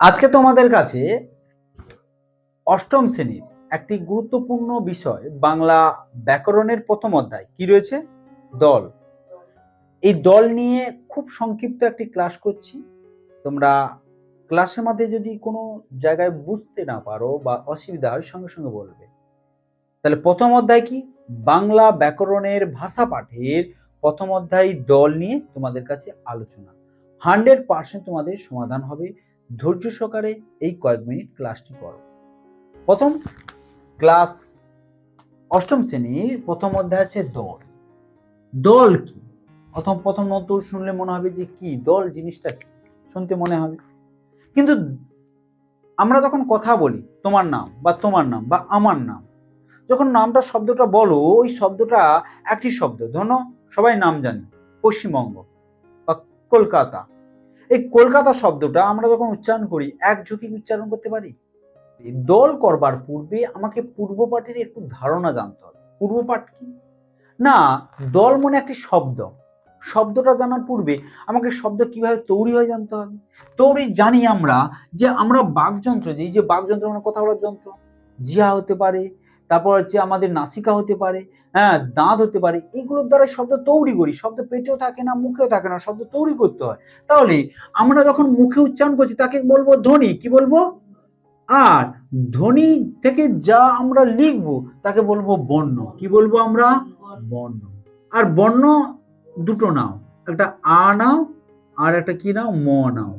আজকে তোমাদের কাছে অষ্টম শ্রেণির একটি গুরুত্বপূর্ণ বিষয়, বাংলা ব্যাকরণের প্রথম অধ্যায়। কি রয়েছে? দল। এই দল নিয়ে খুব সংক্ষিপ্ত একটি ক্লাস করছি। তোমরা ক্লাসের মধ্যে যদি কোনো জায়গায় বুঝতে না পারো বা অসুবিধা হয়, সঙ্গে সঙ্গে বলবে। তাহলে প্রথম অধ্যায় কি? বাংলা ব্যাকরণের ভাষা পাঠের প্রথম অধ্যায় দল নিয়ে তোমাদের কাছে আলোচনা। হান্ড্রেড পার্সেন্ট তোমাদের সমাধান হবে। ধৈর্য সহকারে এই কয়েক মিনিট ক্লাসটি করো। প্রথম ক্লাস অষ্টম শ্রেণির প্রথম অধ্যায় আছে দল। দল কি? প্রথম প্রথম নতুন শুনলে মনে হবে যে কি? দল জিনিসটা কি? শুনতে মনে হবে। কিন্তু আমরা যখন কথা বলি, তোমার নাম বা তোমার নাম বা আমার নাম, যখন নামটা শব্দটা বলো, ওই শব্দটা একটি শব্দ। ধরো সবাই নাম জানি, পশ্চিমবঙ্গ বা কলকাতা। এই কলকাতা শব্দটা আমরা যখন উচ্চারণ করি, এক ঝুঁকি উচ্চারণ করতে পারি? দল করবার পূর্বে আমাকে পূর্বপাঠের একটু ধারণা জানতে হবে। পূর্বপাঠ কি? না, দল মনে একটি শব্দ। শব্দটা জানার পূর্বে আমাকে শব্দ কীভাবে তৈরি হয় জানতে হবে। তৈরি জানি আমরা যে আমরা বাকযন্ত্র যে যে বাকযন্ত্র মানে কথা বলার যন্ত্র, জিহা হতে পারে তারপর হচ্ছে আমাদের নাসিকা হতে পারে হ্যাঁ দাঁত হতে পারে, এগুলোর দ্বারা শব্দ তৈরি করি। শব্দ পেটেও থাকে না, মুখেও থাকে না, শব্দ তৈরি করতে হয়। তাহলে আমরা যখন মুখে উচ্চারণ করছি, তাকে বলব ধ্বনি, কি বলব? আর ধ্বনি থেকে যা আমরা লিখব, তাকে বলব বর্ণ। কি বলব আমরা? বর্ণ। আর বর্ণ দুটো নাও, একটা আ নাও, আর একটা কি নাও? ম নাও।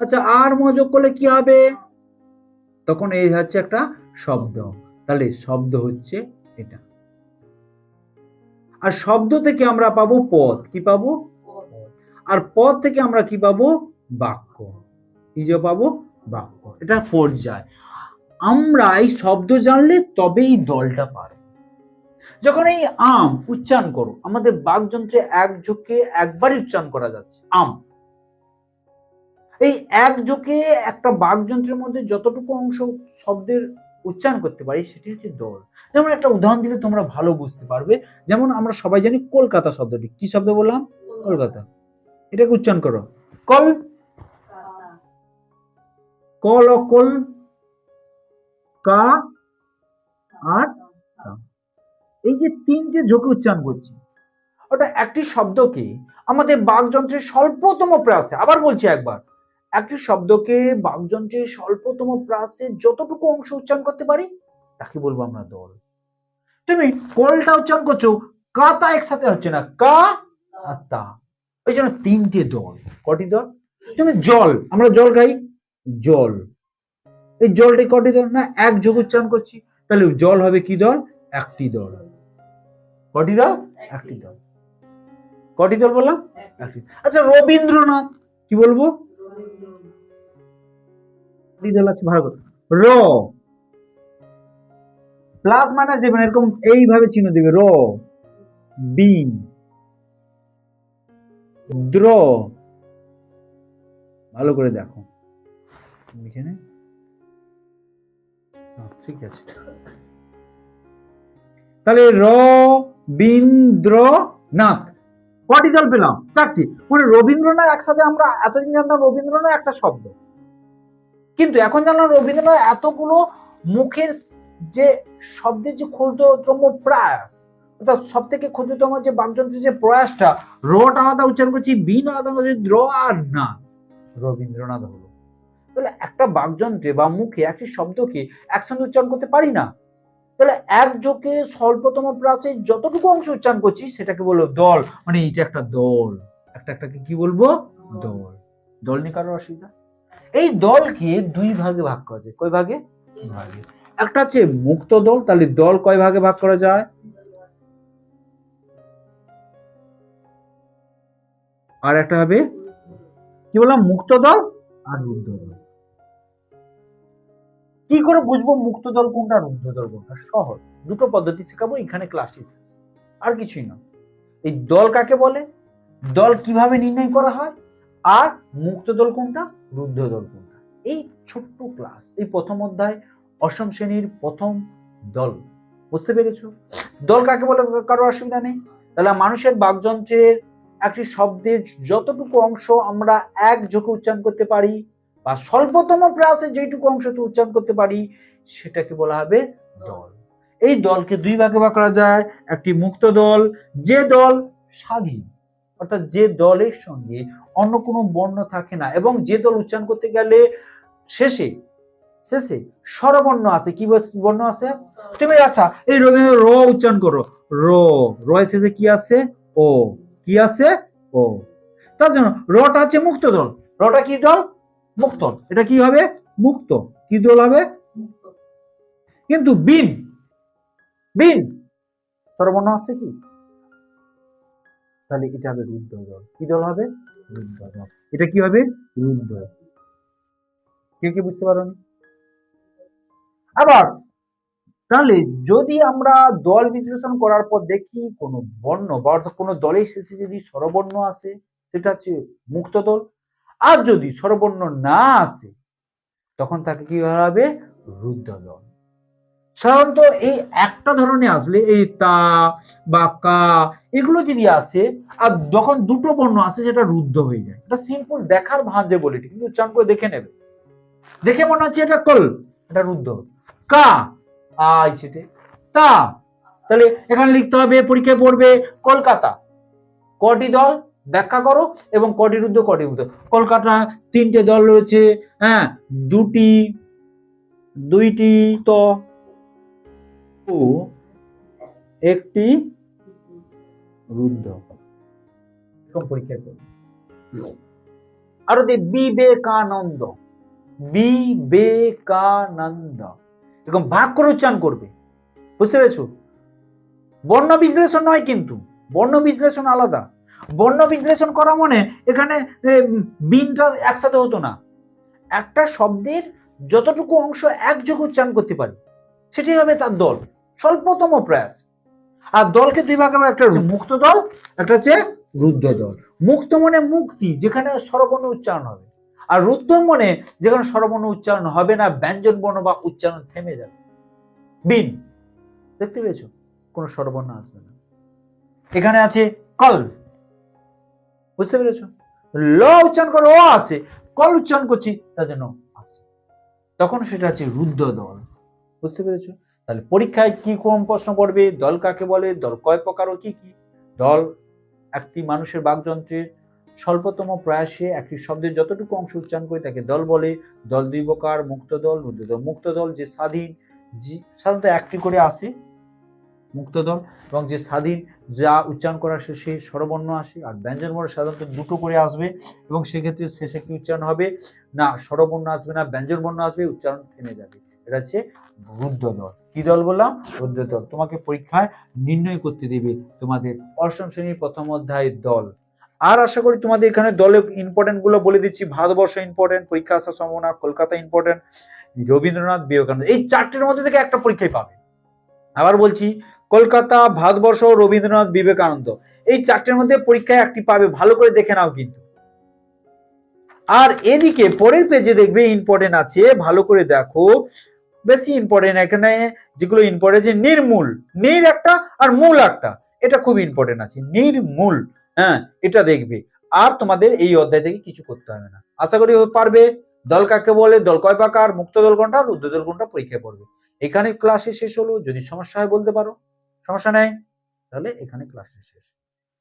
আচ্ছা আর ম যোগ করলে কি হবে? তখন এই হচ্ছে একটা শব্দ। তাহলে শব্দ হচ্ছে এটা। আর শব্দ থেকে আমরা পাবো পদ কি পাবো? আর পদ থেকে আমরা কি পাবো? বাক্য। কি যে পাবো? বাক্য। এটা পর্যায়। আমরা এই শব্দ জানলে তবে এই দলটা পারে। যখন এই আম উচ্চারণ করো, আমাদের বাকযন্ত্রে এক যোগকে একবারই উচ্চারণ করা যাচ্ছে। আম। এই এক যোগে একটা বাকযন্ত্রের মধ্যে যতটুকু অংশ শব্দের উচ্চারণ করতে পারি সেটি হচ্ছে দল যেমন একটা উদাহরণ দিলে তোমরা ভালো বুঝতে পারবে। যেমন আমরা সবাই জানি কলকাতা শব্দটি। কি শব্দ বললাম? কলকাতা। এটাকে উচ্চারণ করো। কল কল ও কল কা। আর। এই যে তিনটে ঝোঁকে উচ্চারণ করছি ওটা একটি শব্দকে আমাদের বাকযন্ত্রের স্বল্পতম প্রয়াসে আবার বলছি একবার একটি শব্দকে বাকযন্ত্রের স্বল্পতম প্রয়াসে যতটুকু অংশ উচ্চারণ করতে পারি? তাকে বলব আমরা দল। তুমি কলটা উচ্চারণ করছ কাতা একসাথে হচ্ছে না কা আর তা। ওই জন্য তিনটে দল। কটি দল? তুমি জল আমরা জল খাই? জল। এই জলটি কটি দল? না এক যোগ উচ্চারণ করছি। তাহলে জল হবে কি দল? একটি দল। কটি দল? একটি দল। কটি দল বললাম? একটি। আচ্ছা রবীন্দ্রনাথ কি বলব? দল আছে র। প্লাস মাইনাস দেবেন, এরকম এইভাবে চিহ্ন দেবে, র। বিন দ্র। ভালো করে দেখো। এখানে? ঠিক আছে। তাহলে র বিন্দ্র নাথ। কটি দল পেলাম চারটি। মানে রবীন্দ্রনাথ, একসাথে আমরা এতদিন জানতাম রবীন্দ্রনাথ একটা শব্দ। কিন্তু এখন জানলাম রবীন্দ্রনাথ এতগুলো মুখের যে শব্দের যে ক্ষুদ্রতম প্রয়াস, অর্থাৎ সব থেকে ক্ষুদ্রতম যে বাকযন্ত্রের যে প্রয়াসটা, রটা আলাদা উচ্চারণ করছি, বিন আলাদা করছি দ্র আর না। রবীন্দ্রনাথ হলো। তাহলে একটা বাকযন্ত্রে বা মুখে একটি শব্দকে একসঙ্গে উচ্চারণ করতে পারি না? তাহলে এক যোগে স্বল্পতম প্রাসে যতটুকু অংশ উচ্চারণ করছি সেটাকে বলব দল। মানে এটা একটা দল একটা একটাকে কি বলব? দল। দল নিয়ে কারোর অসুবিধা? এই দলকে দুই ভাগে ভাগ করা যায়। কয় ভাগে? ভাগে। একটা হচ্ছে মুক্ত দল তাহলে দল কয় ভাগে ভাগ করা যায়? আর একটা হবে? কি বললাম? মুক্ত দল আর রুদ্ধ দল। কি করে বুঝব মুক্ত দল কোনটা রুদ্ধ দল কোনটা? সহজ। দুটো পদ্ধতি শেখাবো, এখানে ক্লাসটি শেষ। আর কিছুই না। এই দল কাকে বলে? দল কীভাবে নির্ণয় করা হয়? আর মুক্ত দল কোনটা? রুদ্ধ দল কোনটা? এই ছোট্ট ক্লাস এই প্রথম অধ্যায়, অষ্টম শ্রেণির প্রথম দল। বুঝতে পেরেছ? দল কাকে বলে? কারও অসুবিধা নেই। তাহলে মানুষের বাকযন্ত্রের একটি শব্দের যতটুকু অংশ আমরা এক ঝোঁকে উচ্চারণ করতে পারি বা স্বল্পতম প্রয়াসে যেটুকু অংশ তুই উচ্চারণ করতে পারি, সেটাকে বলা হবে দল। এই দলকে দুই ভাগে ভাগ করা যায়, একটি মুক্ত দল, যে দল স্বাধীন, অর্থাৎ যে দলের সঙ্গে অন্য কোনো বর্ণ থাকে না, এবং যে দল উচ্চারণ করতে গেলে শেষে শেষে স্বরবর্ণ আছে। কি বর্ণ আছে? তুমি আচ্ছা এই রবি র উচ্চারণ করো। র র শেষে কি আছে? ও। কি আছে? ও। তার জন্য রটা হচ্ছে মুক্ত দল। রটা কি দল? মুক্ত। এটা কি হবে? মুক্ত। কি দল হবে? কিন্তু বিন। বিন। স্বরবর্ণ আছে কি? তাহলে এটা হবে রুদ্র দল। কি দল হবে? রুদ্র দল। এটা কি হবে? রুদ্র কে কে বুঝতে পারো আবার তাহলে যদি আমরা দল বিশ্লেষণ করার পর দেখি কোনো বর্ণ বা অর্থাৎ কোনো দলের শেষে যদি স্বরবর্ণ আসে সেটা হচ্ছে মুক্ত দল। আর যদি স্বরবর্ণ না আসে, তখন তাকে কি হবে? দল সাধারণত এই একটা ধরনের আসলে এই তা বা কা এগুলো যদি আসে, আর যখন দুটো বর্ণ আসে, সেটা রুদ্ধ হয়ে যায়। এটা সিম্পল দেখার ভাঁজে বলে কিন্তু উচ্চারণ করে দেখে নেবে। দেখে মনে হচ্ছে এটা কল, এটা রুদ্ধ। কা আই সেটে তা, তাহলে এখানে লিখতে হবে, পরীক্ষায় পড়বে কলকাতা। কটি দল? ব্যাখ্যা করো এবং কটি রুদ্ধ কটি রুদ্ধ কলকাতা তিনটে দল রয়েছে হ্যাঁ দুটি, দুইটি তো একটি রুদ্ধ। এরকম পরীক্ষা করবে আরও দি, বিবেকানন্দ। বিবেকানন্দ। এরকম ভাগ করে উচ্চারণ করবে। বুঝতে পেরেছ? বর্ণ বিশ্লেষণ নয় কিন্তু, বর্ণ বিশ্লেষণ আলাদা। বর্ণ বিশ্লেষণ করা মানে এখানে বিনটা একসাথে হতো না। একটা শব্দের যতটুকু অংশ একযোগে উচ্চারণ করতে পারি, সেটাই হবে তার দল। স্বল্পতম প্রয়াস। আর দলকে দুই ভাগে একটা মুক্ত দল, একটা হচ্ছে রুদ্ধ দল। মুক্ত মানে মুক্তি, যেখানে স্বরবর্ণ উচ্চারণ হবে। আর রুদ্ধ মনে যেখানে স্বরবর্ণ উচ্চারণ হবে না, ব্যঞ্জন বর্ণ বা উচ্চারণ থেমে যাবে। বিন, দেখতে পেয়েছ? কোনো স্বরবর্ণ আসবে না। এখানে আছে কল বুঝতে পেরেছ? ল উচ্চারণ করে ও আসে কল উচ্চারণ করছি, তার জন্য আসে তখন সেটা আছে রুদ্ধ দল বুঝতে পেরেছ? তাহলে পরীক্ষায় কি কোন প্রশ্ন পড়বে, দল কাকে বলে, দল কয় প্রকার ও কি কি? দল একটি মানুষের বাকযন্ত্রের স্বল্পতম প্রয়াসে একটি শব্দের যতটুকু অংশ উচ্চারণ করে তাকে দল বলে। দল দুই প্রকার, মুক্ত দল, রুদ্ধ দল। মুক্ত দল যে স্বাধীন সাধারণত একটি করে আসে মুক্ত দল, এবং যে স্বাধীন যা উচ্চারণ করা সেই স্বরবর্ণ আসে, আর ব্যঞ্জন বর্ণ সাধারণত দুটো করে আসবে এবং সেক্ষেত্রে শেষে কি উচ্চারণ হবে? না, স্বরবর্ণ আসবে না ব্যঞ্জন বর্ণ আসবে, উচ্চারণ থেমে যাবে। এটা হচ্ছে রুদ্ধ দল কি দল বললাম? রুদ্ধ দল তোমাকে পরীক্ষায় নির্ণয় করতে দেবে তোমাদের অষ্টম শ্রেণির প্রথম অধ্যায়ের দল। আর আশা করি তোমাদের এখানে দলের ইম্পর্টেন্টগুলো বলে দিচ্ছি। ভারতবর্ষ ইম্পর্টেন্ট পরীক্ষা আসার সম্ভাবনা, কলকাতা ইম্পর্টেন্ট রবীন্দ্রনাথ বিবেকানন্দ। এই চারটের মধ্যে থেকে একটা পরীক্ষায় পাবে। আবার বলছি কলকাতা, ভারতবর্ষ, রবীন্দ্রনাথ, বিবেকানন্দ। এই চারটের মধ্যে পরীক্ষায় একটি পাবে, ভালো করে দেখে নাও কিন্তু। আর এদিকে পরের পেজে দেখবে ইম্পর্টেন্ট আছে, ভালো করে দেখো, বেশি ইম্পর্টেন্ট এখানে যেগুলো ইম্পর্টেন্ট আছে, নির্মূল। নির একটা আর মূল একটা, এটা খুব ইম্পর্টেন্ট আছে। নির্মূল হ্যাঁ এটা দেখবে। আর তোমাদের এই অধ্যায় থেকে কিছু করতে হবে না। আশা করি পারবে। দল কাকে বলে? দল কয় প্রকার? মুক্ত দল কোনটা রুদ্র দল কোনটা পরীক্ষায় পড়বে। এখানে ক্লাসে শেষ হলো। যদি সমস্যা হয় বলতে পারো। সমস্যা নেই। তাহলে এখানে ক্লাসটি শেষ।